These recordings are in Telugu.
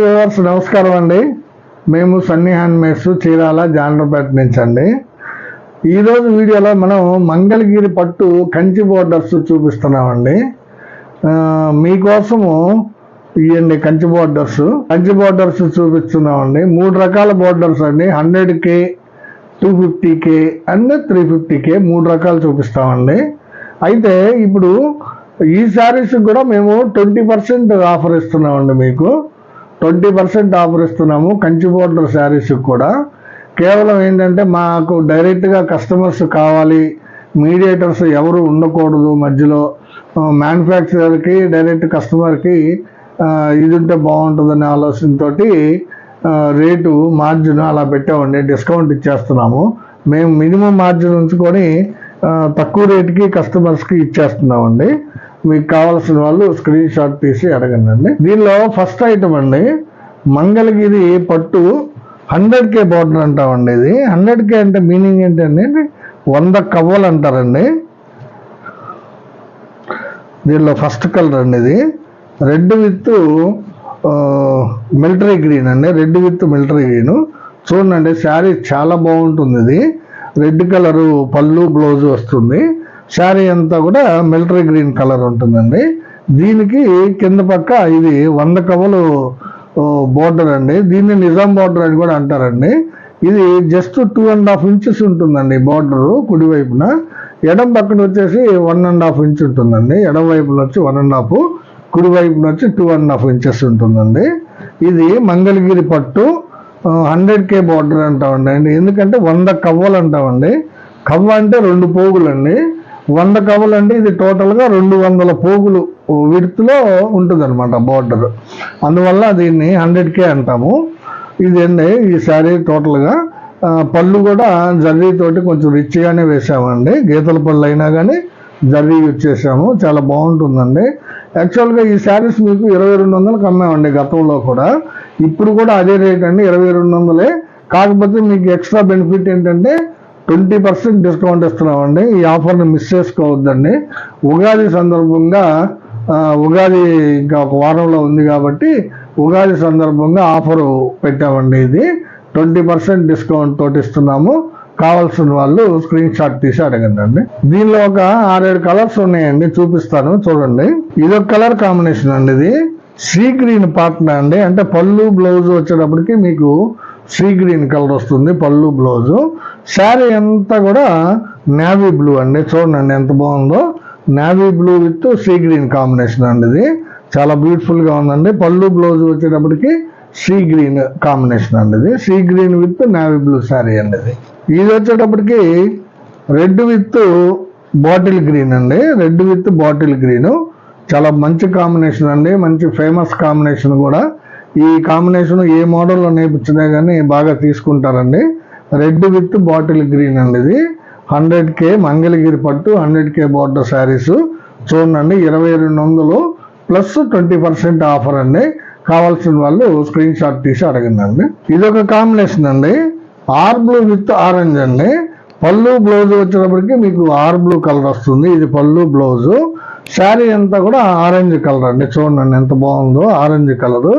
వ్యూవర్స్ నమస్కారం అండి. మేము Sunny hand maids Chirala Jandrapeta నుంచి అండి. ఈరోజు వీడియోలో మనం మంగళగిరి పట్టు కంచి బోర్డర్స్ చూపిస్తున్నామండి. మీకోసము ఇవ్వండి కంచి బోర్డర్స్ కంచి బోర్డర్స్ చూపిస్తున్నామండి. మూడు రకాల బోర్డర్స్ అండి. Hundred K two fifty K and three fifty K మూడు రకాలు చూపిస్తామండి. అయితే ఇప్పుడు ఈ శారీస్ కూడా మేము ట్వంటీ పర్సెంట్ ఆఫర్ ఇస్తున్నామండి మీకు. ట్వంటీ పర్సెంట్ ఆఫర్ ఇస్తున్నాము కంచి బోర్డర్ శారీస్ కూడా. కేవలం ఏంటంటే మాకు డైరెక్ట్గా కస్టమర్స్ కావాలి మీడియేటర్స్ ఎవరు ఉండకూడదు మధ్యలో. మ్యానుఫ్యాక్చరర్కి డైరెక్ట్ కస్టమర్కి ఇది ఉంటే బాగుంటుందనే ఆలోచనతో రేటు మార్జిన్ అలా పెట్టామండి డిస్కౌంట్ ఇచ్చేస్తున్నాము. మేము మినిమం మార్జిన్ ఉంచుకొని తక్కువ రేటుకి కస్టమర్స్కి ఇచ్చేస్తున్నామండి. మీకు కావాల్సిన వాళ్ళు స్క్రీన్ షాట్ తీసి అడగండి. దీనిలో ఫస్ట్ ఐటమ్ అండి మంగళగిరి పట్టు హండ్రెడ్ కే బార్డర్ అంటామండి ఇది. హండ్రెడ్ కే అంటే మీనింగ్ ఏంటంటే వంద కవ్వలు అంటారండి. దీనిలో ఫస్ట్ కలర్ అండి ఇది. రెడ్ విత్ మిలిటరీ గ్రీన్ అండి. రెడ్ విత్ మిలిటరీ గ్రీన్ చూడండి శారీ చాలా బాగుంటుంది ఇది. రెడ్ కలరు పళ్ళు బ్లౌజ్ వస్తుంది. శారీ అంతా కూడా మిలిటరీ గ్రీన్ కలర్ ఉంటుందండి. దీనికి కింద పక్క ఇది వంద కవలు బోర్డర్ అండి. దీన్ని నిజాం బోర్డర్ అని కూడా అంటారండి. ఇది just two and half inches ఉంటుందండి బోర్డర్ కుడివైపున ఎడం పక్కన వచ్చేసి వన్ అండ్ హాఫ్ ఇంచ్ ఉంటుందండి. ఎడం వైపున వచ్చి వన్ అండ్ హాఫ్ కుడి వైపున వచ్చి టూ అండ్ హాఫ్ ఇంచెస్ ఉంటుందండి. ఇది మంగళగిరి పట్టు హండ్రెడ్ కే బార్డర్ అంటామండి. ఎందుకంటే వంద కవ్వలు అంటామండి. కవ్వ అంటే రెండు పోగులండి. వంద కవ్వలు అంటే ఇది టోటల్గా రెండు వందల పోగులు విడుతులో ఉంటుంది అనమాట బార్డర్. అందువల్ల దీన్ని హండ్రెడ్ కే అంటాము. ఇదండి ఈ శారీ టోటల్గా పళ్ళు కూడా జర్రీతోటి కొంచెం రిచ్గానే వేసామండి గీతల పళ్ళు అయినా కానీ జర్రీ యూజ్ చేసాము చాలా బాగుంటుందండి. యాక్చువల్గా ఈ శారీస్ మీకు ఇరవై రెండు వందలకు అమ్మామండి గతంలో కూడా. ఇప్పుడు కూడా అదే రేట్ అండి ఇరవై రెండు వందలే. కాకపోతే మీకు ఎక్స్ట్రా బెనిఫిట్ ఏంటంటే ట్వంటీ పర్సెంట్ డిస్కౌంట్ ఇస్తున్నామండి. ఈ ఆఫర్ని మిస్ చేసుకోవద్దండి. ఉగాది సందర్భంగా ఉగాది ఇంకా ఒక వారంలో ఉంది కాబట్టి ఉగాది సందర్భంగా ఆఫర్ పెట్టామండి ఇది. ట్వంటీ పర్సెంట్ డిస్కౌంట్ తోటి ఇస్తున్నాము. కావాల్సిన వాళ్ళు స్క్రీన్ షాట్ తీసి అడగండి అండి దీనిలో ఒక ఆరేడు కలర్స్ ఉన్నాయండి. చూపిస్తాను. చూడండి. ఇది ఒక కలర్ కాంబినేషన్ అండి ఇది. సీ గ్రీన్ పార్ట్నర్ అండి? అంటే పళ్ళు బ్లౌజ్ వచ్చేటప్పటికి మీకు సీ గ్రీన్ కలర్ వస్తుంది పళ్ళు బ్లౌజు. శారీ అంతా కూడా నేవీ బ్లూ అండి చూడండి ఎంత బాగుందో. Navy blue with sea green combination అండి ఇది. చాలా బ్యూటిఫుల్గా ఉందండి. పళ్ళు బ్లౌజ్ వచ్చేటప్పటికి సీ గ్రీన్ కాంబినేషన్ అండి ఇది. Sea green with navy blue sari అండి ఇది. ఇది వచ్చేటప్పటికి రెడ్ విత్ బాటిల్ గ్రీన్ అండి. Red with bottle green. చాలా మంచి కాంబినేషన్ అండి. మంచి ఫేమస్ కాంబినేషన్ కూడా. ఈ కాంబినేషన్ ఏ మోడల్లో నేర్పించినా కానీ బాగా తీసుకుంటారండి. రెడ్ విత్ బాటిల్ గ్రీన్ అండి ఇది. హండ్రెడ్ కే మంగళగిరి పట్టు హండ్రెడ్ కే బోర్డర్ శారీస్ చూడండి ఇరవై రెండు వందలు ప్లస్ ట్వంటీ పర్సెంట్ ఆఫర్ అండి. కావాల్సిన వాళ్ళు స్క్రీన్ షాట్ తీసి అడగండి ఇది ఒక కాంబినేషన్ అండి. ఆర్ బ్లూ విత్ ఆరెంజ్ అండి. పళ్ళు బ్లౌజ్ వచ్చేటప్పటికి మీకు ఆర్ బ్లూ కలర్ వస్తుంది. ఇది పళ్ళు బ్లౌజు. శారీ అంతా కూడా ఆరెంజ్ కలర్ అండి. చూడండి ఎంత బాగుందో. Orange colour.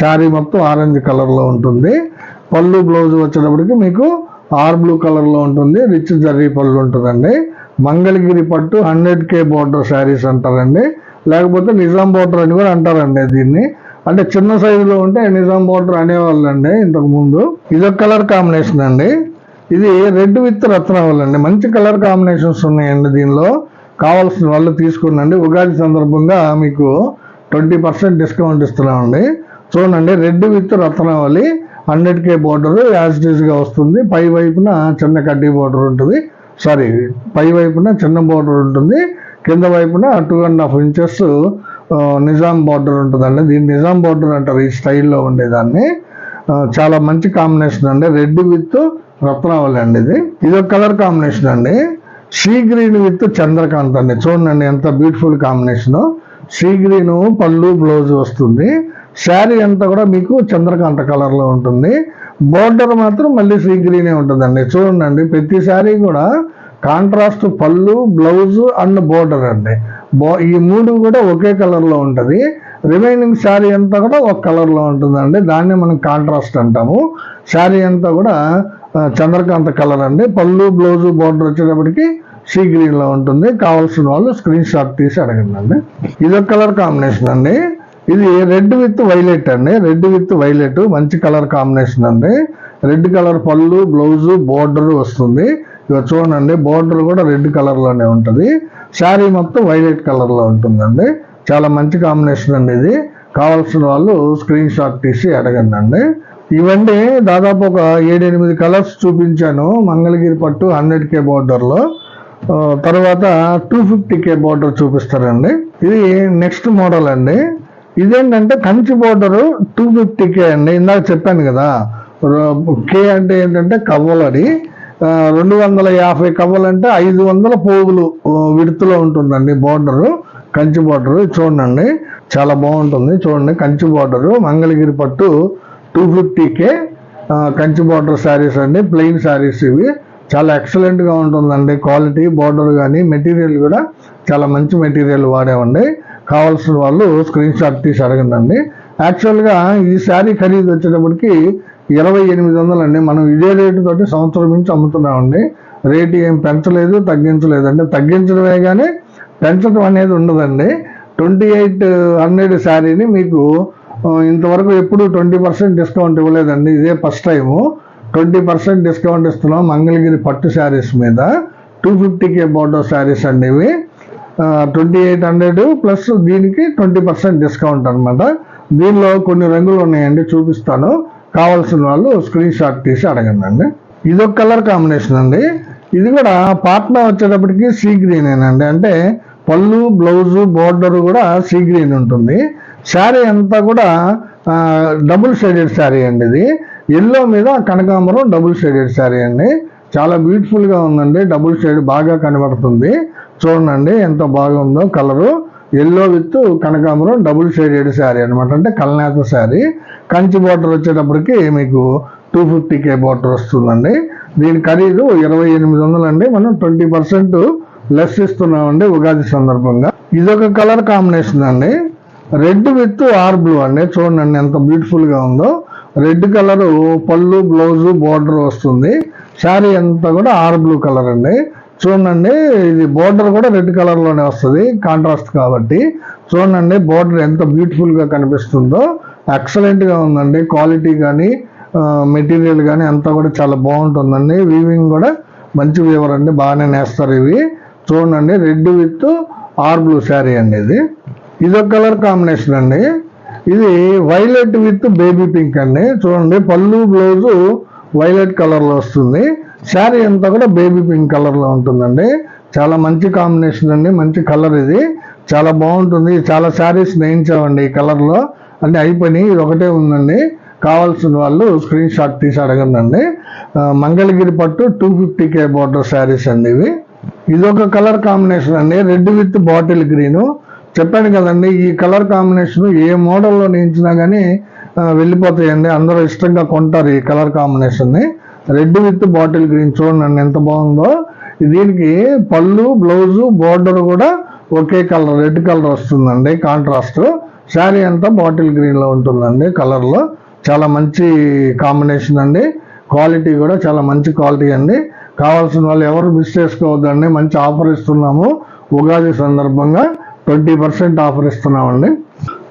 శారీ మొత్తం ఆరెంజ్ కలర్లో ఉంటుంది. పళ్ళు బ్లౌజ్ వచ్చేటప్పటికి మీకు ఆర్ బ్లూ కలర్లో ఉంటుంది. రిచ్ జర్రీ పళ్ళు ఉంటుందండి. మంగళగిరి పట్టు హండ్రెడ్ కే బోర్డర్ శారీస్ అంటారండి. లేకపోతే నిజాం బోర్డర్ అని కూడా అంటారండి దీన్ని. అంటే చిన్న సైజులో ఉంటే నిజాం బోర్డర్ అనేవాళ్ళండి అండి ఇంతకుముందు ఇదొక కలర్ కాంబినేషన్ అండి. ఇది రెడ్ విత్ రత్నావళి అండి. మంచి కలర్ కాంబినేషన్స్ ఉన్నాయండి దీనిలో. కావాల్సిన వాళ్ళు తీసుకునండి ఉగాది సందర్భంగా మీకు ట్వంటీ పర్సెంట్ డిస్కౌంట్ ఇస్తున్నామండి. చూడండి red with Ratnavali hundred K border యాజ్గా వస్తుంది. పై వైపున చిన్న కడ్డీ బోర్డర్ ఉంటుంది. సారీ పై వైపున చిన్న బోర్డర్ ఉంటుంది. కింద వైపున two and half inches Nizam border ఉంటుందండి. దీన్ని నిజాం బార్డర్ అంటారు ఈ స్టైల్లో ఉండేదాన్ని. చాలా మంచి కాంబినేషన్ అండి. రెడ్ విత్ రత్నావళి అండి ఇది. ఇది ఒక కలర్ కాంబినేషన్ అండి. సీ గ్రీన్ విత్ చంద్రకాంత్ అండి. చూడండి ఎంత బ్యూటిఫుల్ కాంబినేషను. సీ గ్రీన్ పళ్ళు బ్లౌజ్ వస్తుంది. శారీ అంతా కూడా మీకు చంద్రకాంత కలర్లో ఉంటుంది. బోర్డర్ మాత్రం మళ్ళీ సీ గ్రీనే ఉంటుందండి. చూడండి ప్రతి శారీ కూడా కాంట్రాస్ట్ పళ్ళు బ్లౌజ్ అండ్ బోర్డర్ అండి. బో ఈ మూడు కూడా ఒకే కలర్లో ఉంటుంది. రిమైనింగ్ శారీ అంతా కూడా ఒక కలర్లో ఉంటుందండి. దాన్ని మనం కాంట్రాస్ట్ అంటాము. శారీ అంతా కూడా చంద్రకాంత కలర్ అండి పళ్ళు బ్లౌజు బోర్డర్ వచ్చేటప్పటికి సీ గ్రీన్లో ఉంటుంది. కావాల్సిన వాళ్ళు స్క్రీన్ షాట్ తీసి అడగండి అండి ఇదొక కలర్ కాంబినేషన్ అండి. ఇది రెడ్ విత్ వైలెట్ అండి. రెడ్ విత్ వైలెట్ మంచి కలర్ కాంబినేషన్ అండి. రెడ్ కలర్ పళ్ళు బ్లౌజు బోర్డర్ వస్తుంది. ఇక చూడండి బోర్డర్ కూడా రెడ్ కలర్లోనే ఉంటుంది. శారీ మొత్తం వైలెట్ కలర్లో ఉంటుందండి. చాలా మంచి కాంబినేషన్ అండి ఇది. కావాల్సిన వాళ్ళు స్క్రీన్ షాట్ తీసి అడగండి అండి ఇవన్నీ దాదాపు ఒక ఏడెనిమిది కలర్స్ చూపించాను. మంగళగిరి పట్టు హండ్రెడ్ కే బోర్డర్లో. తర్వాత టూ ఫిఫ్టీ కే బోర్డర్ చూపిస్తారండి. ఇది నెక్స్ట్ మోడల్ అండి. ఇదేంటంటే Kanchi border two fifty K అండి. ఇందాక చెప్పాను కదా. కే అంటే ఏంటంటే కవ్వలది. రెండు వందల యాభై కవ్వలంటే ఐదు వందల పోగులు విడుతులో ఉంటుందండి బోర్డరు. కంచి బార్డరు చూడండి. చాలా బాగుంటుంది చూడండి. కంచి బోర్డరు మంగళగిరి పట్టు two fifty K Kanchi border saris అండి ప్లెయిన్ శారీస్ ఇవి. చాలా ఎక్సలెంట్గా ఉంటుందండి. క్వాలిటీ బార్డర్ కానీ మెటీరియల్ కూడా చాలా మంచి మెటీరియల్ వాడేవండి. కావాల్సిన వాళ్ళు స్క్రీన్ షాట్ తీసి అడగండి యాక్చువల్గా ఈ శారీ ఖరీదు వచ్చేటప్పటికి ఇరవై ఎనిమిది వందలు అండి మనం ఇదే రేటు తోటి సంవత్సరం నుంచి అమ్ముతున్నామండి. రేటు ఏం పెంచలేదు తగ్గించలేదండి. తగ్గించడమే కానీ పెంచడం అనేది ఉండదండి. ట్వంటీ ఎయిట్ హండ్రెడ్ శారీని మీకు ఇంతవరకు ఎప్పుడు ట్వంటీ పర్సెంట్ డిస్కౌంట్ ఇవ్వలేదండి. ఇదే first time. Twenty percent discount ఇస్తున్నాం మంగళగిరి పట్టు శారీస్ మీద. టూ ఫిఫ్టీకే బోర్డర్ శారీస్ అండి ఇవి. ట్వంటీ ఎయిట్ హండ్రెడ్ ప్లస్ దీనికి ట్వంటీ పర్సెంట్ డిస్కౌంట్ అనమాట దీనిలో కొన్ని రంగులు ఉన్నాయండి చూపిస్తాను. కావాల్సిన వాళ్ళు స్క్రీన్ షాట్ తీసి అడగండి అండి ఒక కలర్ కాంబినేషన్ అండి. ఇది కూడా పాట్నా వచ్చేటప్పటికి సీ గ్రీన్ అండి అంటే పళ్ళు బ్లౌజు బోర్డర్ కూడా సీ గ్రీన్ ఉంటుంది. శారీ అంతా కూడా డబుల్ షేడెడ్ శారీ అండి ఇది. ఎల్లో మీద కనకాంబరం డబుల్ షేడెడ్ శారీ అండి. చాలా బ్యూటిఫుల్గా ఉందండి. డబుల్ షేడ్ బాగా కనబడుతుంది. చూడండి ఎంత బాగుందో colour. Yellow with Kanakambaram double shaded sari అనమాట అంటే కల్నేత శారీ. కంచి బోర్డర్ వచ్చేటప్పటికి మీకు టూ ఫిఫ్టీ కే బోర్డర్ వస్తుందండి. దీని ఖరీదు ఇరవై ఎనిమిది వందలు అండి. మనం ట్వంటీ పర్సెంట్ లెస్ ఇస్తున్నామండి ఉగాది సందర్భంగా. ఇదొక కలర్ కాంబినేషన్ అండి. రెడ్ విత్ ఆర్ బ్లూ అండి. చూడండి ఎంత బ్యూటిఫుల్గా ఉందో. రెడ్ కలరు పళ్ళు బ్లౌజ్ బోర్డర్ వస్తుంది. శారీ అంతా కూడా ఆర్ బ్లూ కలర్ అండి. చూడండి ఇది బోర్డర్ కూడా రెడ్ కలర్లోనే వస్తుంది కాంట్రాస్ట్ కాబట్టి. చూడండి బోర్డర్ ఎంత బ్యూటిఫుల్గా కనిపిస్తుందో. ఎక్సలెంట్గా ఉందండి. క్వాలిటీ కానీ మెటీరియల్ కానీ అంతా కూడా చాలా బాగుంటుందండి. వీవింగ్ కూడా మంచి వీవర్ అండి. బాగానే నేస్తారు ఇవి. చూడండి red with R blue sari అండి ఇది. ఇదొక కలర్ కాంబినేషన్ అండి. ఇది వైలెట్ విత్ బేబీ పింక్ అండి. చూడండి పళ్ళు బ్లౌజు వైలెట్ కలర్లో వస్తుంది. శారీ అంతా కూడా బేబీ పింక్ కలర్లో ఉంటుందండి. చాలా మంచి కాంబినేషన్ అండి మంచి కలర్ ఇది. చాలా బాగుంటుంది. చాలా శారీస్ నేయించామండి ఈ కలర్లో. అంటే అయిపోయినాయి ఇది ఒకటే ఉందండి. కావాల్సిన వాళ్ళు స్క్రీన్ షాట్ తీసి అడగండి మంగళగిరి పట్టు two fifty K border saris అండి ఇవి. ఇదొక కలర్ కాంబినేషన్ అండి. Red with bottle green. చెప్పాను కదండి ఈ కలర్ కాంబినేషన్ ఏ మోడల్లో నేయించినా కానీ వెళ్ళిపోతాయండి. అందరూ ఇష్టంగా కొంటారు ఈ కలర్ కాంబినేషన్ని. రెడ్ విత్ బాటిల్ గ్రీన్ చూడండి ఎంత బాగుందో. దీనికి పళ్ళు బ్లౌజు బోర్డర్ కూడా ఒకే కలర్ రెడ్ కలర్ వస్తుందండి కాంట్రాస్ట్. శారీ అంతా బాటిల్ గ్రీన్లో ఉంటుందండి కలర్లో. చాలా మంచి కాంబినేషన్ అండి. క్వాలిటీ కూడా చాలా మంచి క్వాలిటీ అండి. కావాల్సిన వాళ్ళు ఎవరు మిస్ చేసుకోవద్దండి మంచి ఆఫర్ ఇస్తున్నాము. ఉగాది సందర్భంగా ట్వంటీ పర్సెంట్ ఆఫర్ ఇస్తున్నామండి.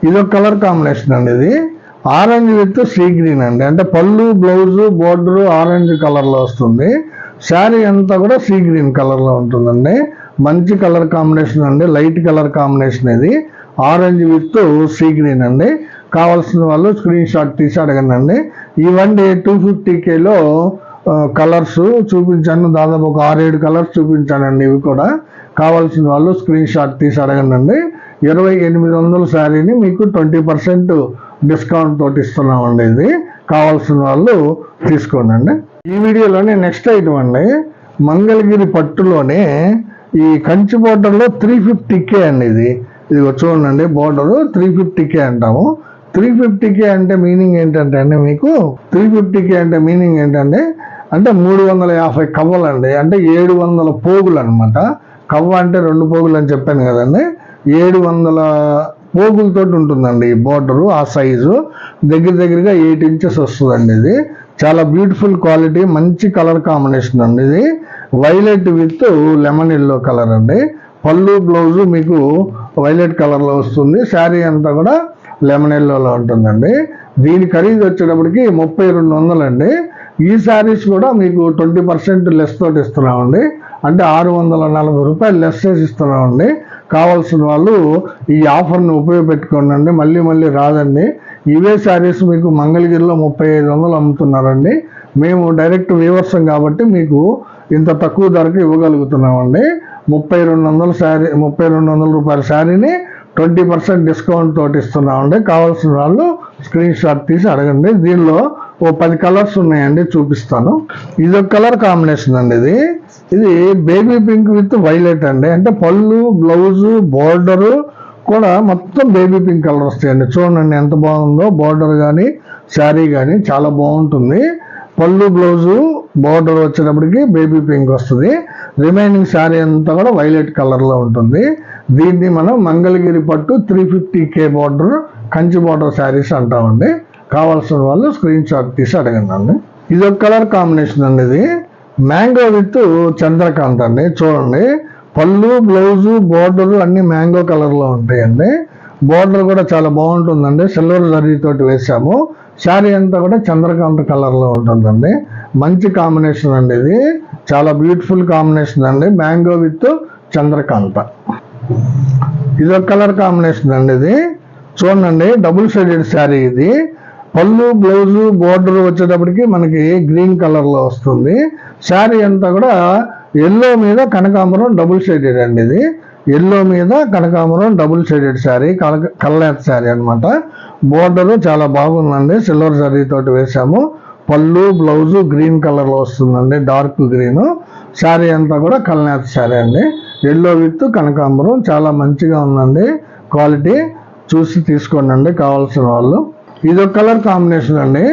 ఇది ఒక కలర్ కాంబినేషన్ అండి ఇది. ఆరెంజ్ విత్ సీ గ్రీన్ అండి. అంటే పళ్ళు బ్లౌజు బోర్డరు ఆరెంజ్ కలర్లో వస్తుంది. శారీ అంతా కూడా సీ గ్రీన్ కలర్లో ఉంటుందండి. మంచి కలర్ కాంబినేషన్ అండి. లైట్ కలర్ కాంబినేషన్ ఇది. ఆరెంజ్ విత్ సీ గ్రీన్ అండి. కావాల్సిన వాళ్ళు స్క్రీన్ షాట్ తీసి అడగండి ఇవన్నీ టూ ఫిఫ్టీ కేలో కలర్స్ చూపించాను. దాదాపు ఒక ఆరేడు కలర్స్ చూపించానండి ఇవి కూడా. కావాల్సిన వాళ్ళు స్క్రీన్ షాట్ తీసి అడగండి ఇరవై ఎనిమిది వందల శారీని మీకు ట్వంటీ పర్సెంట్ డిస్కౌంట్ తోటి ఇస్తున్నామండి ఇది. కావాల్సిన వాళ్ళు తీసుకోండి ఈ వీడియోలోనే నెక్స్ట్ ఐటమ్ అండి. మంగళగిరి పట్టులోనే ఈ కంచి బోర్డర్లో త్రీ ఫిఫ్టీకే అండి ఇది. ఇది చూడండి బోర్డర్ త్రీ ఫిఫ్టీకే అంటాము. త్రీ ఫిఫ్టీకే అంటే మీనింగ్ ఏంటంటే అండి మీకు త్రీ ఫిఫ్టీకే అంటే మీనింగ్ ఏంటంటే అంటే మూడు వందల యాభై కవ్వలండి. అంటే ఏడు వందల పోగులు అనమాట కవ్వ అంటే రెండు పోగులు అని చెప్పాను కదండి. ఏడు వందల పోగులతో ఉంటుందండి ఈ బోర్డరు ఆ సైజు దగ్గర దగ్గరగా ఎయిట్ ఇంచెస్ వస్తుందండి ఇది. చాలా బ్యూటిఫుల్ క్వాలిటీ మంచి కలర్ కాంబినేషన్ అండి ఇది. Violet with lemon yellow colour అండి. పళ్ళు బ్లౌజు మీకు వైలెట్ కలర్లో వస్తుంది. శారీ అంతా కూడా లెమన్ ఎల్లోలో ఉంటుందండి. దీని ఖరీదు వచ్చేటప్పటికి ముప్పై రెండు వందలండి. ఈ శారీస్ కూడా మీకు ట్వంటీ పర్సెంట్ లెస్ తోటి ఇస్తున్నామండి. అంటే ఆరు వందల నలభై రూపాయలు లెస్ చేసి ఇస్తున్నామండి. కావాల్సిన వాళ్ళు ఈ ఆఫర్ని ఉపయోగపెట్టుకోండి మళ్ళీ మళ్ళీ రాదండి. ఇవే శారీస్ మీకు మంగళగిరిలో ముప్పై ఐదు వందలు అమ్ముతున్నారండి. మేము డైరెక్ట్ వీవర్సం కాబట్టి మీకు ఇంత తక్కువ ధరకు ఇవ్వగలుగుతున్నామండి. ముప్పై రెండు వందల శారీ ముప్పై రెండు వందల రూపాయల శారీని ట్వంటీ పర్సెంట్ డిస్కౌంట్ తోటి ఇస్తున్నామండి. కావాల్సిన వాళ్ళు స్క్రీన్ షాట్ తీసి అడగండి. దీనిలో ఓ పది కలర్స్ ఉన్నాయండి చూపిస్తాను. ఇది ఒక కలర్ కాంబినేషన్ అండి ఇది. ఇది బేబీ పింక్ విత్ వైలెట్ అండి. అంటే పళ్ళు బ్లౌజు బోర్డరు కూడా మొత్తం బేబీ పింక్ కలర్ వస్తాయండి. చూడండి ఎంత బాగుందో బోర్డర్ కానీ శారీ కానీ చాలా బాగుంటుంది. పళ్ళు బ్లౌజు బోర్డర్ వచ్చేటప్పటికి బేబీ పింక్ వస్తుంది. రిమైనింగ్ శారీ అంతా కూడా వైలెట్ కలర్లో ఉంటుంది. దీన్ని మనం మంగళగిరి పట్టు three fifty K border Kanchi border saris అంటామండి. కావాల్సిన వాళ్ళు స్క్రీన్ షాట్ తీసి అడగండి అండి ఇది ఒక కలర్ కాంబినేషన్ అండి ఇది. మ్యాంగో విత్ చంద్రకాంత్ అండి. చూడండి. పళ్ళు బ్లౌజు బోర్డర్ అన్ని మ్యాంగో కలర్లో ఉంటాయండి. బోర్డర్ కూడా చాలా బాగుంటుందండి. సిల్వర్ జరీ తోటి వేసాము శారీ అంతా కూడా చంద్రకాంత్ కలర్లో ఉంటుందండి. మంచి కాంబినేషన్ అండి ఇది. చాలా బ్యూటిఫుల్ కాంబినేషన్ అండి. Mango with Chandrakanta. ఇది ఒక కలర్ కాంబినేషన్ అండి ఇది. చూడండి. డబుల్ షేడెడ్ శారీ ఇది. పళ్ళు బ్లౌజు బోర్డర్ వచ్చేటప్పటికి మనకి గ్రీన్ కలర్లో వస్తుంది. శారీ అంతా కూడా ఎల్లో మీద కనకాంబరం డబుల్ షేడెడ్ అండి ఇది. ఎల్లో మీద కనకాంబరం డబుల్ షేడెడ్ శారీ కల కల్లాత్ శారీ అనమాట బోర్డర్ చాలా బాగుందండి. సిల్వర్ శారీ తోటి వేసాము పళ్ళు బ్లౌజు గ్రీన్ కలర్లో వస్తుందండి. Dark green. శారీ అంతా కూడా కల్నాథ్ శారీ అండి. ఎల్లో విత్ కనకాంబరం. చాలా మంచిగా ఉందండి క్వాలిటీ. చూసి తీసుకోండి కావాల్సిన వాళ్ళు. ఇది ఒక కలర్ కాంబినేషన్ అండి.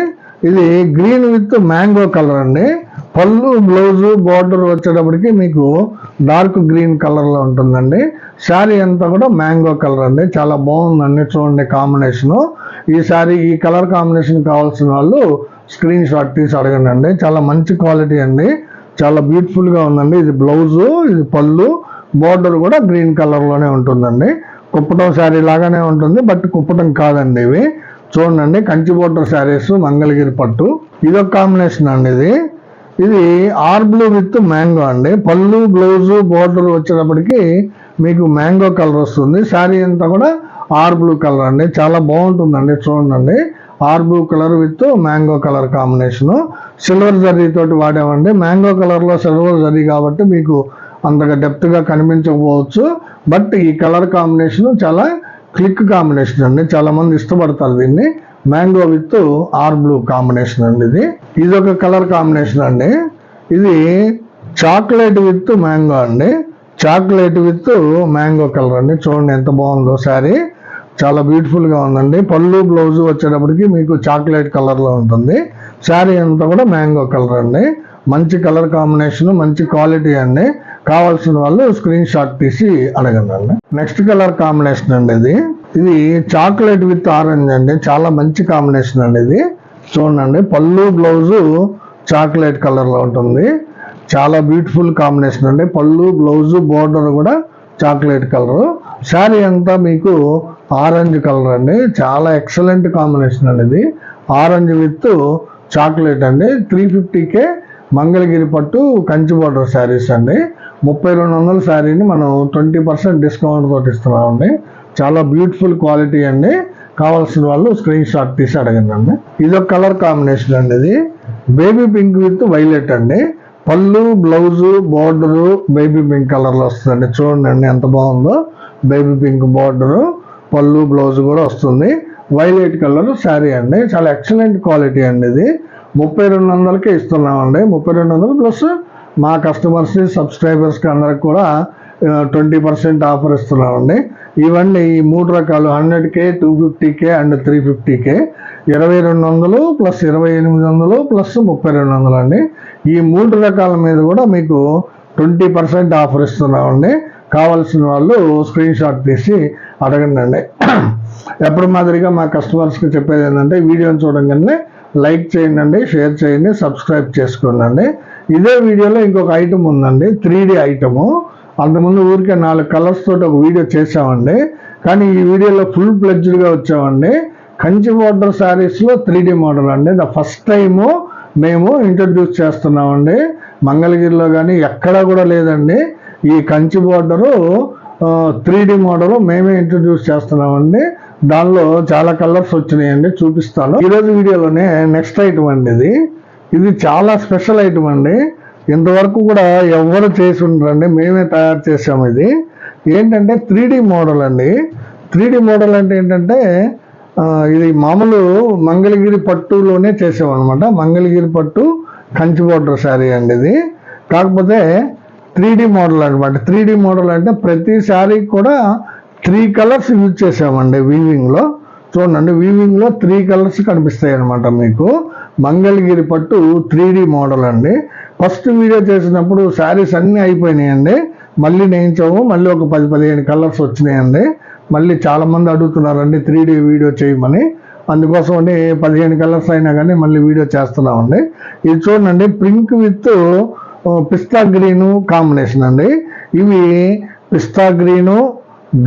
ఇది గ్రీన్ విత్ మ్యాంగో కలర్ అండి. పళ్ళు బ్లౌజు బార్డర్ వచ్చేటప్పటికి మీకు డార్క్ గ్రీన్ కలర్లో ఉంటుందండి. శారీ అంతా కూడా మ్యాంగో కలర్ అండి. చాలా బాగుందండి చూడండి కాంబినేషను. ఈ శారీ ఈ కలర్ కాంబినేషన్ కావాల్సిన వాళ్ళు స్క్రీన్ షాట్ తీసి అడగండి అండి. చాలా మంచి క్వాలిటీ అండి. చాలా బ్యూటిఫుల్గా ఉందండి. ఇది బ్లౌజు ఇది పళ్ళు బార్డర్ కూడా గ్రీన్ కలర్లోనే ఉంటుందండి. కుప్పటం శారీ లాగానే ఉంటుంది బట్ కుప్పటం కాదండి ఇవి. చూడండి కంచి బోర్డర్ శారీస్ మంగళగిరి పట్టు. ఇది ఒక కాంబినేషన్ అండి ఇది. ఇది ఆర్ బ్లూ విత్ మ్యాంగో అండి. పళ్ళు బ్లౌజు బోర్డర్ వచ్చేటప్పటికి మీకు మ్యాంగో కలర్ వస్తుంది. శారీ అంతా కూడా ఆర్ బ్లూ కలర్ అండి. చాలా బాగుంటుందండి చూడండి. R blue colour with mango colour combination silver zari తోటి వాడామండి. మ్యాంగో కలర్లో సిల్వర్ జరీ కాబట్టి మీకు అంతగా డెప్త్గా కనిపించకపోవచ్చు. బట్ ఈ కలర్ కాంబినేషన్ చాలా క్లిక్ కాంబినేషన్ అండి. చాలా మంది ఇష్టపడతారు దీన్ని. Mango with R blue combination అండి ఇది. ఇది ఒక కలర్ కాంబినేషన్ అండి. ఇది చాక్లెట్ విత్ మ్యాంగో అండి. చాక్లెట్ విత్ మ్యాంగో కలర్ అండి. చూడండి ఎంత బాగుందో శారీ. చాలా బ్యూటిఫుల్గా ఉందండి. పళ్ళు బ్లౌజ్ వచ్చేటప్పటికి మీకు చాక్లెట్ కలర్లో ఉంటుంది. శారీ అంతా కూడా మ్యాంగో కలర్ అండి. మంచి కలర్ కాంబినేషన్ మంచి క్వాలిటీ అండి. కావాల్సిన వాళ్ళు స్క్రీన్ షాట్ తీసి అడగండి నెక్స్ట్ కలర్ కాంబినేషన్ అండి ఇది. ఇది చాక్లెట్ విత్ ఆరెంజ్ అండి. చాలా మంచి కాంబినేషన్ అండి ఇది. చూడండి పళ్ళు బ్లౌజు చాక్లెట్ కలర్లో ఉంటుంది. చాలా బ్యూటిఫుల్ కాంబినేషన్ అండి. పళ్ళు బ్లౌజు బోర్డర్ కూడా చాక్లెట్ కలర్ శారీ అంతా మీకు ఆరెంజ్ కలర్ అండి. చాలా ఎక్సలెంట్ కాంబినేషన్ అండి ఇది. ఆరెంజ్ విత్ చాక్లెట్ అండి. త్రీ ఫిఫ్టీకే మంగళగిరి పట్టు కంచి బోర్డర్ శారీస్ అండి. ముప్పై రెండు వందల శారీని మనం ట్వంటీ పర్సెంట్ డిస్కౌంట్ తోటి ఇస్తున్నామండి. చాలా బ్యూటిఫుల్ క్వాలిటీ అండి. కావాల్సిన వాళ్ళు స్క్రీన్ షాట్ తీసి అడగండి. ఇది ఒక కలర్ కాంబినేషన్ అండి ఇది. బేబీ పింక్ విత్ వైలెట్ అండి. పళ్ళు బ్లౌజు బోర్డరు బేబీ పింక్ కలర్లో వస్తుందండి. చూడండి ఎంత బాగుందో. బేబీ పింక్ బార్డరు పళ్ళు బ్లౌజ్ కూడా వస్తుంది. వైలెట్ కలర్ శారీ అండి. చాలా ఎక్సలెంట్ క్వాలిటీ అండి ఇది. ముప్పై రెండు వందలకే ఇస్తున్నామండి. ముప్పై రెండు వందలు ప్లస్ మా కస్టమర్స్ సబ్స్క్రైబర్స్కి అందరికి కూడా ట్వంటీ పర్సెంట్ ఆఫర్ ఇస్తున్నామండి. ఇవన్నీ ఈ మూడు రకాలు hundred K two fifty K and three fifty K ఇరవై రెండు వందలు ప్లస్ ఇరవై ఎనిమిది వందలు ప్లస్ ముప్పై రెండు వందలు అండి. ఈ మూడు రకాల మీద కూడా మీకు ట్వంటీ పర్సెంట్ ఆఫర్ ఇస్తున్నామండి. కావాల్సిన వాళ్ళు స్క్రీన్ షాట్ తీసి అడగండి అండి ఎప్పుడు మాదిరిగా మా కస్టమర్స్కి చెప్పేది ఏంటంటే వీడియోని చూడగానే లైక్ చేయండి షేర్ చేయండి సబ్స్క్రైబ్ చేసుకోండి ఇదే వీడియోలో ఇంకొక ఐటమ్ ఉందండి త్రీ డి ఐటము అంతకుముందు ఊరికే నాలుగు కలర్స్ తోటి ఒక వీడియో చేసామండి కానీ ఈ వీడియోలో ఫుల్ ప్లెడ్జ్డ్గా వచ్చామండి. కంచి బోర్డర్ శారీస్లో త్రీ డి మోడల్ అండి. ద ఫస్ట్ టైము మేము ఇంట్రడ్యూస్ చేస్తున్నామండి. మంగళగిరిలో కానీ ఎక్కడా కూడా లేదండి. ఈ Kanchi border three D model మేమే ఇంట్రడ్యూస్ చేస్తున్నామండి. దానిలో చాలా కలర్స్ వచ్చినాయండి చూపిస్తాను. ఈరోజు వీడియోలోనే నెక్స్ట్ ఐటమ్ అండి ఇది. ఇది చాలా స్పెషల్ ఐటమ్ అండి. ఇంతవరకు కూడా ఎవరు చేసి ఉండరండి మేమే తయారు చేసాము ఇది. ఏంటంటే త్రీ డి మోడల్ అండి. త్రీ డి మోడల్ అంటే ఏంటంటే ఇది మామూలు మంగళగిరి పట్టులోనే చేసామన్నమాట మంగళగిరి పట్టు కంచి బోర్డర్ శారీ అండి ఇది. కాకపోతే త్రీ డి మోడల్ అనమాట త్రీ మోడల్ అంటే ప్రతి శారీ కూడా త్రీ కలర్స్ యూజ్ చేసామండి వీవింగ్లో. చూడండి వీవింగ్లో త్రీ కలర్స్ కనిపిస్తాయి అనమాట మీకు. మంగళగిరి పట్టు త్రీ డి మోడల్ అండి. ఫస్ట్ వీడియో చేసినప్పుడు శారీస్ అన్నీ అయిపోయినాయండి. మళ్ళీ నేయించాము మళ్ళీ ఒక పది పదిహేను కలర్స్ వచ్చినాయండి. మళ్ళీ చాలామంది అడుగుతున్నారండి త్రీ వీడియో చేయమని. అందుకోసమని పదిహేను కలర్స్ అయినా కానీ మళ్ళీ వీడియో చేస్తున్నామండి. ఇది చూడండి pink with pista green combination అండి. ఇవి pista green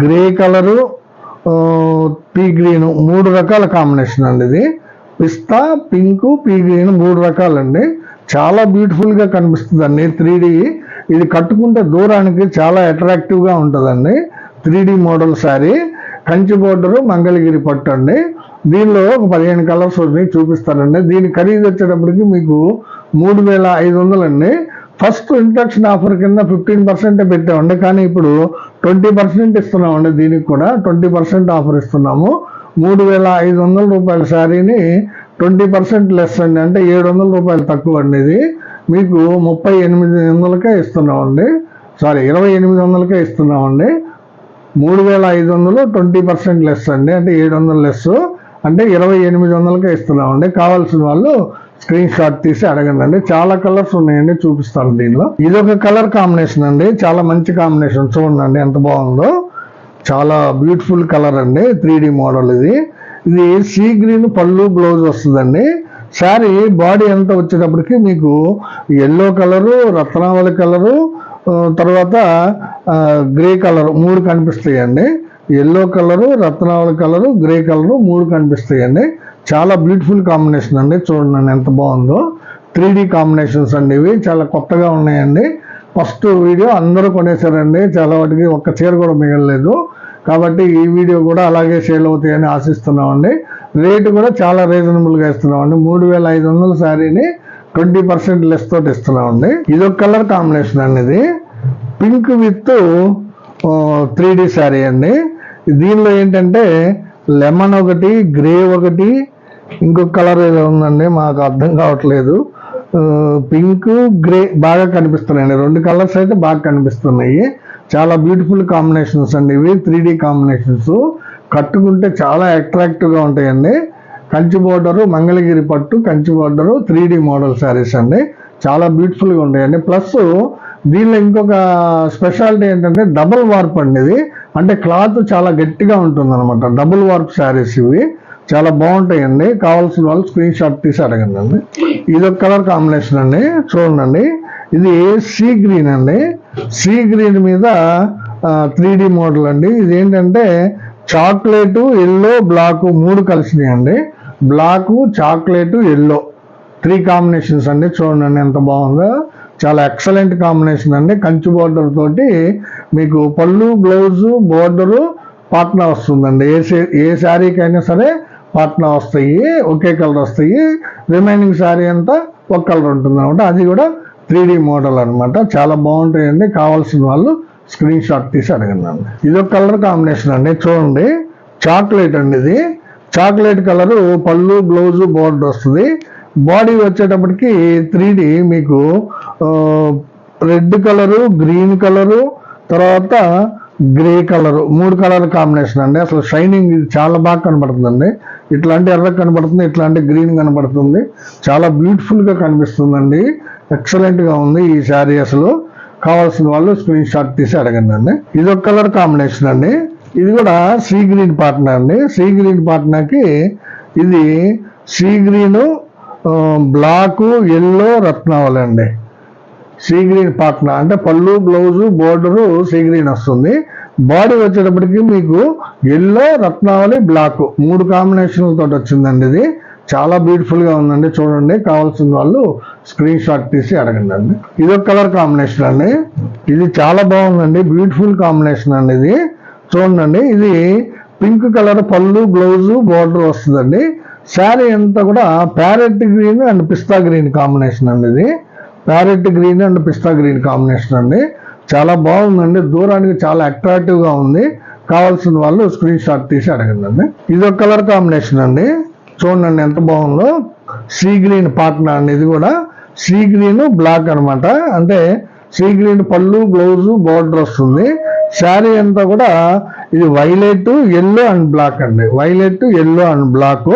grey colour pea green మూడు రకాల కాంబినేషన్ అండి ఇది. పిస్తా పింక్ పీ అని మూడు రకాలండి. చాలా బ్యూటిఫుల్గా కనిపిస్తుందండి. త్రీ ఇది కట్టుకుంటే దూరానికి చాలా అట్రాక్టివ్గా ఉంటుందండి. Three D model sari. Kanchi border Mangalagiri పట్టు అండి. దీనిలో ఒక పదిహేను కలర్స్ ఉన్నాయి చూపిస్తానండి. దీని ఖరీదు వచ్చేటప్పటికి మీకు మూడు వేల ఐదు వందలండి. ఫస్ట్ ఇంట్రడక్షన్ ఆఫర్ కింద ఫిఫ్టీన్ పర్సెంట్ పెట్టామండి. కానీ ఇప్పుడు ట్వంటీ పర్సెంట్ ఇస్తున్నామండి. దీనికి కూడా ట్వంటీ పర్సెంట్ ఆఫర్ ఇస్తున్నాము. మూడు వేల ఐదు వందల రూపాయల శారీని ట్వంటీ పర్సెంట్ లెస్ అండి. అంటే ఏడు వందల రూపాయలు తక్కువ అండి ఇది. మీకు ముప్పై ఎనిమిది వందలకే ఇస్తున్నామండి. సారీ ఇరవై ఎనిమిది వందలకే ఇస్తున్నామండి. మూడు వేల ఐదు వందలు ట్వంటీ పర్సెంట్ లెస్ అండి. అంటే ఏడు వందల లెస్. అంటే ఇరవై ఎనిమిది వందలకే ఇస్తున్నామండి. కావాల్సిన వాళ్ళు స్క్రీన్ షాట్ తీసి అడగండి అండి చాలా కలర్స్ ఉన్నాయండి చూపిస్తాను దీనిలో. ఇది ఒక కలర్ కాంబినేషన్ అండి. చాలా మంచి కాంబినేషన్. చూడండి ఎంత బాగుందో. చాలా బ్యూటిఫుల్ కలర్ అండి త్రీ డి మోడల్ ఇది. ఇది సీ గ్రీన్ పళ్ళు బ్లౌజ్ వస్తుందండి. శారీ బాడీ ఎంత వచ్చేటప్పటికి మీకు ఎల్లో కలరు రత్నావళి కలరు తర్వాత గ్రే కలర్ మూడు కనిపిస్తాయండి. ఎల్లో కలరు రత్నావళి కలరు గ్రే కలరు మూడు కనిపిస్తాయండి. చాలా బ్యూటిఫుల్ కాంబినేషన్ అండి చూడండి ఎంత బాగుందో. త్రీ డి కాంబినేషన్స్ అండి ఇవి చాలా కొత్తగా ఉన్నాయండి. ఫస్ట్ వీడియో అందరూ కొనేసారండి చాలా వాటికి ఒక్క చీర కూడా మిగలలేదు. కాబట్టి ఈ వీడియో కూడా అలాగే సేల్ అవుతాయని ఆశిస్తున్నామండి. రేటు కూడా చాలా రీజనబుల్గా ఇస్తున్నామండి. మూడు వేల ఐదు వందల శారీని ట్వంటీ పర్సెంట్ లెస్ తోటి ఇస్తున్నామండి. ఇది ఒక కలర్ కాంబినేషన్ అండి pink with three D sari అండి. దీనిలో ఏంటంటే లెమన్ ఒకటి గ్రే ఒకటి ఇంకొక కలర్ ఏదో ఉందండి. మాకు అర్థం కావట్లేదు. పింక్ గ్రే బాగా కనిపిస్తున్నాయండి. రెండు కలర్స్ అయితే బాగా కనిపిస్తున్నాయి. చాలా బ్యూటిఫుల్ కాంబినేషన్స్ అండి ఇవి త్రీ డి కాంబినేషన్స్. కట్టుకుంటే చాలా అట్రాక్టివ్గా ఉంటాయండి. కంచి బోర్డరు మంగళగిరి పట్టు Kanchi border three D model saris అండి. చాలా బ్యూటిఫుల్గా ఉంటాయండి. ప్లస్ దీనిలో ఇంకొక స్పెషాలిటీ ఏంటంటే డబుల్ వార్ప్ అండి ఇది. అంటే క్లాత్ చాలా గట్టిగా ఉంటుంది అనమాట డబుల్ వార్ప్ శారీస్ ఇవి. చాలా బాగుంటాయండి. కావాల్సిన వాళ్ళు స్క్రీన్ షాట్ తీసి అడగండి అండి ఇది ఒక కలర్ కాంబినేషన్ అండి. చూడండి ఇది సీ గ్రీన్ అండి. సీ గ్రీన్ మీద త్రీ డి మోడల్ అండి. ఇది ఏంటంటే చాక్లెట్ ఎల్లో బ్లాక్ మూడు కలిసినాయి అండి black chocolate yellow three combinations అండి. చూడండి ఎంత బాగుందో. చాలా ఎక్సలెంట్ కాంబినేషన్ అండి. కంచి బోర్డర్ తోటి మీకు పళ్ళు బ్లౌజు బోర్డరు పాట్నా వస్తుందండి. ఏ ఏ శారీకైనా సరే పాట్నా వస్తాయి ఒకే కలర్ వస్తాయి రిమైనింగ్ శారీ అంతా ఒక కలర్ ఉంటుంది అనమాట అది కూడా త్రీ మోడల్ అనమాట చాలా బాగుంటాయండి. కావాల్సిన వాళ్ళు స్క్రీన్ షాట్ తీసి అడగండి. ఇది ఒక కలర్ కాంబినేషన్ అండి. చూడండి. చాక్లెట్ అండి ఇది. చాక్లెట్ కలరు పళ్ళు బ్లౌజు బోర్డు వస్తుంది. బాడీ వచ్చేటప్పటికి త్రీ డి మీకు రెడ్ కలరు గ్రీన్ కలరు తర్వాత గ్రే కలరు. మూడు కలర్ కాంబినేషన్ అండి. అసలు షైనింగ్ ఇది చాలా బాగా కనబడుతుందండి. ఇట్లాంటి ఎర్ర కనబడుతుంది ఇట్లాంటి గ్రీన్ కనబడుతుంది. చాలా బ్యూటిఫుల్గా కనిపిస్తుందండి. ఎక్సలెంట్గా ఉంది ఈ శారీ అసలు. కావాల్సిన వాళ్ళు స్క్రీన్ షాట్ తీసి అడగండి అండి. ఇది ఒక కలర్ కాంబినేషన్ అండి. ఇది కూడా సీ గ్రీన్ పాట్నా అండి. సీ గ్రీన్ పాట్నాకి ఇది సీ గ్రీన్ బ్లాక్ ఎల్లో రత్నావళి అండి. సీ గ్రీన్ పాట్నా అంటే పళ్ళు బ్లౌజు బోర్డరు సీ గ్రీన్ వస్తుంది. బాడీ వచ్చేటప్పటికి మీకు ఎల్లో రత్నావళి బ్లాక్ మూడు కాంబినేషన్లతో వచ్చిందండి ఇది. చాలా బ్యూటిఫుల్గా ఉందండి. చూడండి కావాల్సిన వాళ్ళు స్క్రీన్ షాట్ తీసి అడగండి అండి. ఇది ఒక కలర్ కాంబినేషన్ అండి. ఇది చాలా బాగుందండి. బ్యూటిఫుల్ కాంబినేషన్ అండి ఇది. చూడండి ఇది పింక్ కలర్ పళ్ళు బ్లౌజు బోర్డర్ వస్తుందండి. శారీ అంతా కూడా parrot green and pista green combination అండి ఇది. Parrot green and pista green combination అండి. చాలా బాగుందండి. దూరానికి చాలా అట్రాక్టివ్గా ఉంది. కావాల్సిన వాళ్ళు స్క్రీన్ షాట్ తీసి అడగండి. అండి ఇది ఒక కలర్ కాంబినేషన్ అండి. చూడండి ఎంత బాగుందో. సీ గ్రీన్ పాట్నా అండి ఇది కూడా. సీ గ్రీన్ బ్లాక్ అన్నమాట. అంటే సీ గ్రీన్ పళ్ళు బ్లౌజ్ బార్డర్ వస్తుంది. శారీ అంతా కూడా ఇది వైలెట్ ఎల్లో అండ్ బ్లాక్ అండి. Violet yellow and black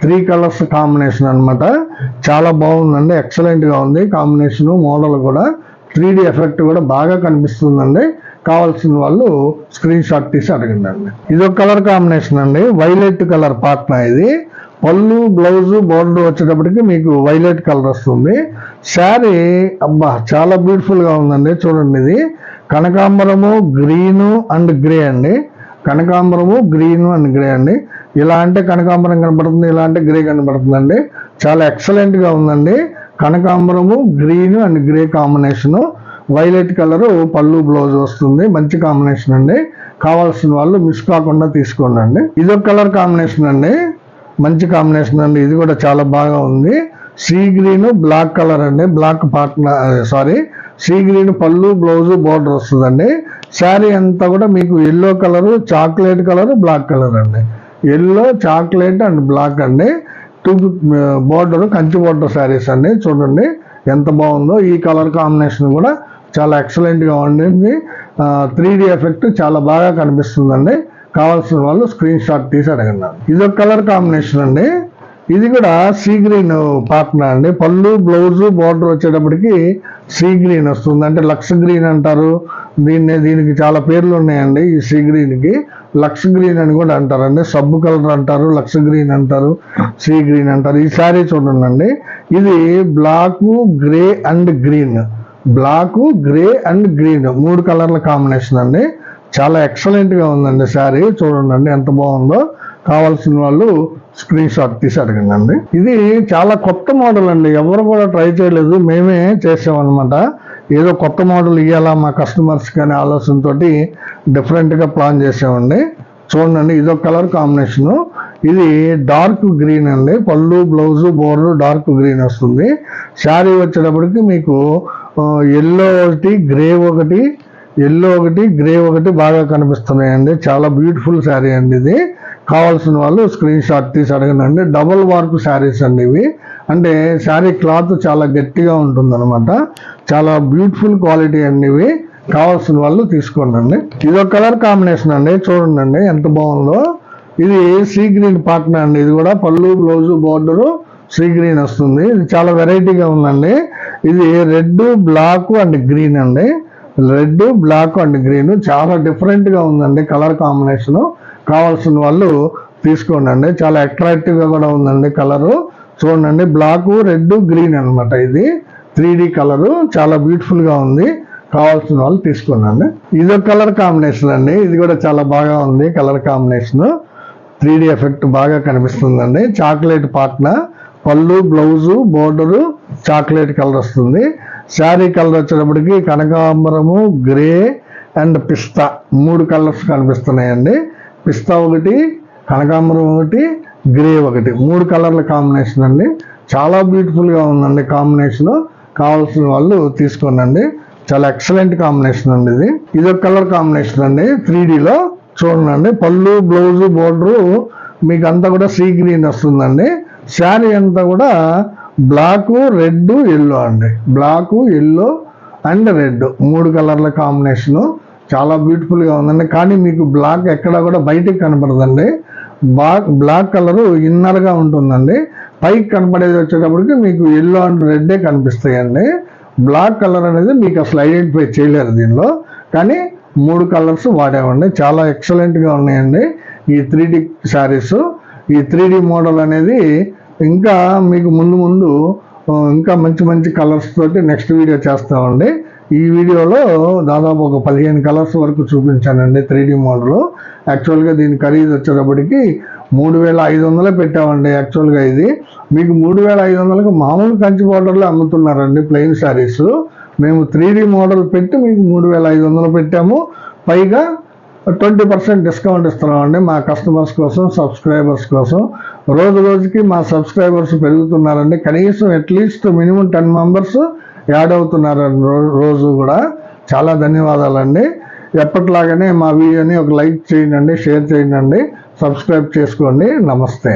three colours combination అన్నమాట. చాలా బాగుందండి. ఎక్సలెంట్గా ఉంది. కాంబినేషన్ మోడల్ కూడా. త్రీ ఎఫెక్ట్ కూడా బాగా కనిపిస్తుందండి. కావాల్సిన వాళ్ళు స్క్రీన్ షాట్ తీసి అడగండి. అండి ఇది ఒక కలర్ కాంబినేషన్ అండి. వైలెట్ కలర్ పాట్నా ఇది. పళ్ళు బ్లౌజ్ బోర్డర్ వచ్చేటప్పటికి మీకు వైలెట్ కలర్ వస్తుంది. శారీ అబ్బా చాలా బ్యూటిఫుల్గా ఉందండి. చూడండి ఇది. కనకాంబరము గ్రీను అండ్ గ్రే అండి. కనకాంబరము గ్రీన్ అండ్ గ్రే అండి. ఇలా అంటే కనకాంబరం కనబడుతుంది ఇలా అంటే గ్రే కనబడుతుందండి చాలా ఎక్సలెంట్గా ఉందండి. కనకాంబరము green and grey combination. Violet colour పళ్ళు బ్లౌజ్ వస్తుంది. మంచి కాంబినేషన్ అండి. కావాల్సిన వాళ్ళు మిస్ కాకుండా తీసుకోండి అండి ఇదొక కలర్ కాంబినేషన్ అండి. మంచి కాంబినేషన్ అండి. ఇది కూడా చాలా బాగా ఉంది. సీ గ్రీన్ బ్లాక్ కలర్ అండి. Black partner sorry. Sea green పళ్ళు బ్లౌజ్ బోర్డర్ వస్తుందండి. శారీ అంతా కూడా మీకు yellow colour chocolate colour black colour అండి. ఎల్లో చాక్లెట్ అండ్ బ్లాక్ అండి. Two border Kanchi border saris అండి. చూడండి ఎంత బాగుందో. ఈ కలర్ కాంబినేషన్ కూడా చాలా ఎక్సలెంట్గా ఉండింది. త్రీ డి ఎఫెక్ట్ చాలా బాగా కనిపిస్తుందండి. కావాల్సిన వాళ్ళు స్క్రీన్ షాట్ తీసి అడగండి. ఇది ఒక కలర్ కాంబినేషన్ అండి. ఇది కూడా సీ గ్రీన్ పార్ట్నర్ అండి. పళ్ళు బ్లౌజు బార్డర్ వచ్చేటప్పటికి సీ గ్రీన్ వస్తుంది. అంటే లక్స్ గ్రీన్ అంటారు. దీన్ని దీనికి చాలా పేర్లు ఉన్నాయండి. ఈ సీ గ్రీన్కి లక్స్ గ్రీన్ అని కూడా అంటారండి. సబ్బు కలర్ అంటారు లక్స్ గ్రీన్ అంటారు సీ గ్రీన్ అంటారు. ఈ శారీ చూడండి ఇది black grey and green. Black grey and green. మూడు కలర్ల కాంబినేషన్ అండి. చాలా ఎక్సలెంట్గా ఉందండి శారీ. చూడండి ఎంత బాగుందో. కావాల్సిన వాళ్ళు స్క్రీన్ షాట్ తీసి అడగండి అండి ఇది చాలా కొత్త మోడల్ అండి. ఎవరు కూడా ట్రై చేయలేదు. మేమే చేసామన్నమాట. ఏదో కొత్త మోడల్ ఇవ్వాలా మా కస్టమర్స్ కానీ ఆలోచనతో డిఫరెంట్గా ప్లాన్ చేసామండి చూడండి ఇదో కలర్ కాంబినేషన్ ఇది డార్క్ గ్రీన్ అండి. పళ్ళు బ్లౌజ్ బోర్డు డార్క్ గ్రీన్ వస్తుంది. శారీ వచ్చేటప్పటికి మీకు ఎల్లో ఒకటి గ్రే ఒకటి ఎల్లో ఒకటి గ్రే ఒకటి బాగా కనిపిస్తున్నాయండి. చాలా బ్యూటిఫుల్ శారీ అండి ఇది. కావాల్సిన వాళ్ళు స్క్రీన్ షాట్ తీసి అడగండి. డబుల్ వార్క్ శారీస్ అండి ఇవి. అంటే శారీ క్లాత్ చాలా గట్టిగా ఉంటుందన్నమాట. చాలా బ్యూటిఫుల్ క్వాలిటీ అండి ఇవి. కావాల్సిన వాళ్ళు తీసుకోండి ఇది ఒక కలర్ కాంబినేషన్ అండి. చూడండి ఎంత బాగుందో. ఇది సీ గ్రీన్ పాట్నా అండి. ఇది కూడా పళ్ళు బ్లౌజు బోర్డరు సీ గ్రీన్ వస్తుంది. ఇది చాలా వెరైటీగా ఉందండి. ఇది రెడ్ బ్లాక్ అండ్ గ్రీన్ అండి. రెడ్ బ్లాక్ అండ్ గ్రీన్ చాలా డిఫరెంట్గా ఉందండి కలర్ కాంబినేషన్ కావాల్సిన వాళ్ళు తీసుకోండి చాలా అట్రాక్టివ్గా కూడా ఉందండి కలరు. చూడండి బ్లాక్ రెడ్ గ్రీన్ అన్నమాట ఇది. Three D colour. చాలా బ్యూటిఫుల్గా ఉంది. కావాల్సిన వాళ్ళు తీసుకోండి ఇది ఒక కలర్ కాంబినేషన్ అండి. ఇది కూడా చాలా బాగా ఉంది colour combination. Three D effect బాగా కనిపిస్తుందండి. చాక్లెట్ పాట్న పళ్ళు బ్లౌజు బోర్డరు చాక్లెట్ కలర్ వస్తుంది. శారీ కలర్ వచ్చేటప్పటికి కనకాంబరము గ్రే అండ్ పిస్తా. మూడు కలర్స్ కనిపిస్తున్నాయండి. పిస్తా ఒకటి కనకాంబరం ఒకటి గ్రే ఒకటి. మూడు కలర్ల కాంబినేషన్ అండి. చాలా బ్యూటిఫుల్గా ఉందండి కాంబినేషన్. కావాల్సిన వాళ్ళు తీసుకోనండి. చాలా ఎక్సలెంట్ కాంబినేషన్ అండి ఇది. ఇది ఒక కలర్ కాంబినేషన్ అండి. త్రీ చూడండి. పళ్ళు బ్లౌజు బోర్డరు మీకు అంతా కూడా సీ గ్రీన్ వస్తుందండి. శారీ అంతా కూడా బ్లాక్ రెడ్ ఎల్లో అండి. బ్లాక్ ఎల్లో అండ్ రెడ్ మూడు కలర్ల కాంబినేషను. చాలా బ్యూటిఫుల్గా ఉందండి. కానీ మీకు బ్లాక్ ఎక్కడ కూడా బయటికి కనపడదండి. బ్లాక్ బ్లాక్ కలరు ఇన్నర్గా ఉంటుందండి. పైకి కనపడేది వచ్చేటప్పటికి మీకు ఎల్లో అండ్ రెడ్డే కనిపిస్తాయండి. బ్లాక్ కలర్ అనేది మీకు అసలు ఐడెంటిఫై చేయలేరు దీనిలో. కానీ మూడు కలర్స్ వాడామండి. చాలా ఎక్సలెంట్గా ఉన్నాయండి ఈ త్రీ డి శారీస్ ఈ త్రీ డి మోడల్ అనేది ఇంకా మీకు ముందు ముందు ఇంకా మంచి మంచి కలర్స్ తోటి నెక్స్ట్ వీడియో చేస్తామండి. ఈ వీడియోలో దాదాపు ఒక పదిహేను కలర్స్ వరకు చూపించానండి త్రీ డీ మోడల్. యాక్చువల్గా దీని ఖరీదు వచ్చేటప్పటికి మూడు వేల ఐదు వందలే పెట్టామండి యాక్చువల్గా ఇది. మీకు మూడు వేల ఐదు వందలకు మామూలు కంచి బార్డర్లో అమ్ముతున్నారండి ప్లెయిన్ శారీస్. మేము త్రీ డీ మోడల్ పెట్టి మీకు మూడు వేల ఐదు వందలు పెట్టాము. పైగా ట్వంటీ పర్సెంట్ డిస్కౌంట్ ఇస్తున్నామండి మా కస్టమర్స్ కోసం సబ్స్క్రైబర్స్ కోసం. రోజు రోజుకి మా సబ్స్క్రైబర్స్ పెరుగుతున్నారండి. కనీసం at least minimum ten members add అవుతున్నారు రోజు కూడా. చాలా ధన్యవాదాలండి. ఎప్పటిలాగానే మా వీడియోని ఒక లైక్ చేయండి షేర్ చేయండి. సబ్స్క్రైబ్ చేసుకోండి. నమస్తే